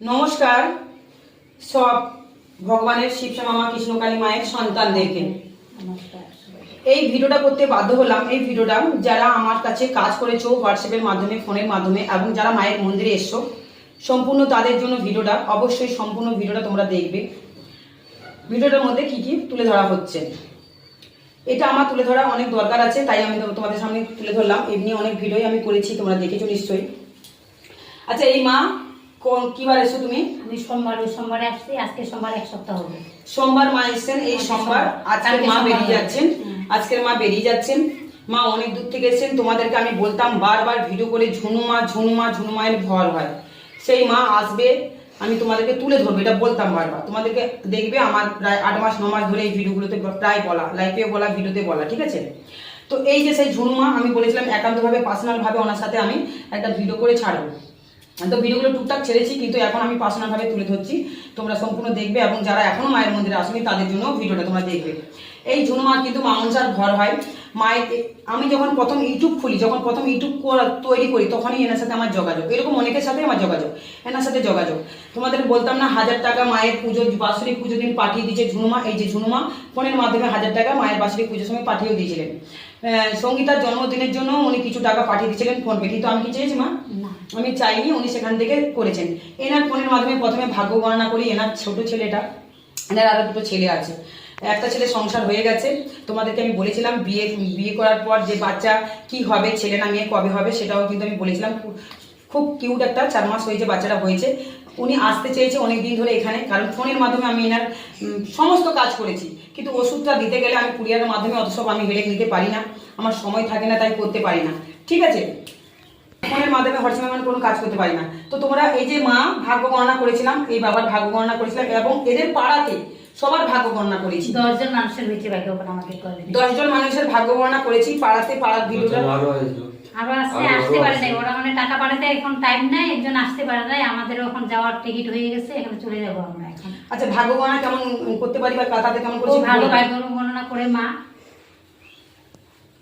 নমস্কার। সব ভগবানের শিবসা মামা কৃষ্ণকালী মায়ের সন্তানদেরকে। এই ভিডিওটা করতে বাধ্য হলাম। এই ভিডিওটা যারা আমার কাছে কাজ করেছ হোয়াটসঅ্যাপের মাধ্যমে ফোনের মাধ্যমে, এবং যারা মায়ের মন্দিরে এসছো, সম্পূর্ণ তাদের জন্য ভিডিওটা, অবশ্যই সম্পূর্ণ ভিডিওটা তোমরা দেখবে। ভিডিওটার মধ্যে কি কি তুলে ধরা হচ্ছে? এটা আমার তুলে ধরা অনেক দরকার আছে, তাই আমি তোমাদের সামনে তুলে ধরলাম। এমনি অনেক ভিডিওই আমি করেছি, তোমরা দেখেছ নিশ্চয়ই। আচ্ছা এই মা কোন কিবার এসো তুমি? আমি সোমবার ওই সোমবারে আসছি আজকে সোমবার এক সপ্তাহ হবে। সোমবার মা এসেছেন এই সোমবার। আজকের মা বেরিয়ে যাচ্ছেন। আজকের মা বেরিয়ে যাচ্ছেন। মা অনেক দূর থেকে এসেছেন। তোমাদেরকে আমি বলতাম বারবার ভিডিও করে ঝুনুমা ঝুনুমা ঝুনুমায়ের ভর হয়। সেই মা আসবে আমি তোমাদেরকে তুলে ধরবো এটা বলতাম বারবার। তোমাদেরকে দেখবে আমার প্রায় আট মাস ন মাস ধরে এই ভিডিওগুলোতে প্রায় বলা লাইফে বলা ভিডিওতে বলা ঠিক আছে? তো এই যে সেই ঝুনুমা আমি বলেছিলাম একান্তভাবে পার্সোনাল ভাবে ওনার সাথে আমি একটা ভিডিও করে ছাড়বো। তো ভিডিওগুলো টুকটাক ছেড়েছি, কিন্তু এখন আমি পার্সোনাল ভাবে তুলে ধরছি। তোমরা সম্পূর্ণ দেখবে এবং যারা এখনও মায়ের মন্দিরে আসেনি, তাদের জন্য ভিডিওটা তোমরা দেখবে। এই ঝুনুমা কিন্তু মামনসার ঘর হয়। মায়ের, আমি যখন প্রথম ইউটিউব খুলি, যখন প্রথম ইউটিউব তৈরি করি, তখনই এনার সাথে আমার যোগাযোগ। এরকম অনেকের সাথে আমার যোগাযোগ। এনার সাথে যোগাযোগ। তোমাদের বলতাম না, হাজার টাকা মায়ের পুজো, বাৎসরিক পুজো দিন পাঠিয়ে দিয়েছে ঝুনুমা। এই যে ঝুনুমা, ফোনের মাধ্যমে হাজার টাকা মায়ের বাৎসরিক পুজোর সময় পাঠিয়েও দিয়েছিলেন। সঙ্গীতার জন্মদিনের জন্য উনি কিছু টাকা পাঠিয়ে দিয়েছিলেন ফোন পে কিন্তু আমি কি চেয়েছি মা? আমি চাইনি উনি সেখান থেকে করেছেন। এনার ফোনের মাধ্যমে প্রথমে ভাগ্য গণনা করি। এনার ছোট ছেলেটা এনার আরও দুটো ছেলে আছে। একটা ছেলে সংসার হয়ে গেছে। তোমাদেরকে আমি বলেছিলাম বিয়ে বিয়ে করার পর যে বাচ্চা কি হবে ছেলে না মেয়ে কবে হবে সেটাও কিন্তু আমি বলেছিলাম। খুব- কিউট একটা চার মাস হয়েছে বাচ্চাটা হয়েছে। উনি আসতে চেয়েছে অনেক দিন ধরে এখানে কারণ ফোনের মাধ্যমে আমি এনার সমস্ত কাজ করেছি। কিন্তু ওষুধটা দিতে গেলে আমি কুরিয়ারের মাধ্যমে অত সব আমি হেডেক নিতে পারি না। আমার সময় থাকে না তাই করতে পারি না। ঠিক আছে? ফোনের মাধ্যমে হোয়াটসঅ্যাপে আমি কোনো কাজ করতে পারি না। তো তোমরা এই যে মা ভাগ্য গণনা করেছিলাম এই বাবার ভাগ্য গণনা করেছিলাম এবং এদের পাড়াতে সবার ভাগ্য গণনা করেছি। দশজন মানুষের হয়েছে ভাগ্য করে দশজন মানুষের ভাগ্য গণনা করেছি পাড়াতে পাড়ার ভিডিওটা আরও আসতে আসতে পারে নাই। ওরা মানে টাকা পাঠাতে এখন টাইম নাই একজন আসতে পারে নাই। আমাদেরও এখন যাওয়ার টিকিট হয়ে গেছে এখানে চলে যাব আমরা এখন। আচ্ছা ভাগ্য গণনা কেমন করতে পারি বা তাতে কেমন খুব ভালো ভাগ্য গণনা করে মা।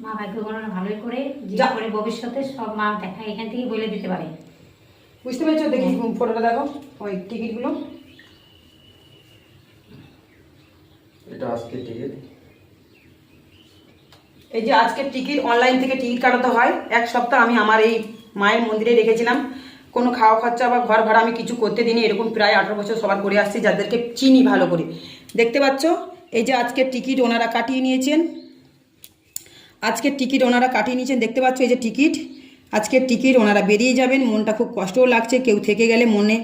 মা ভাগ্য গণনা ভালোই করে যা। করে ভবিষ্যতে সব মা দেখা এখান থেকে বলে দিতে পারে। বুঝতে পেরেছ? দেখি ফটোটা দেখো ওই টিকিটগুলো এটা আজকে টিকিট এই যে আজকের টিকিট অনলাইন থেকে টিকিট কাটাতে হয়, এক সপ্তাহ আমি আমার এই মায়ের মন্দিরে রেখেছিলাম। কোনো খাওয়া খরচা বা ঘর ভাড়া আমি কিছু করতে দিইনি, এরকম প্রায় আঠারো বছর সবার করে আসছি, যাদেরকে চিনি ভালো করে। দেখতে পাচ্ছ? এই যে আজকের টিকিট ওনারা কাটিয়ে নিয়েছেন। আজকের টিকিট ওনারা কাটিয়ে নিয়েছেন, দেখতে পাচ্ছ এই যে টিকিট? আজকের টিকিট ওনারা বেরিয়ে যাবেন, মনটা খুব কষ্টও লাগছে, কেউ থেকে গেলে মনে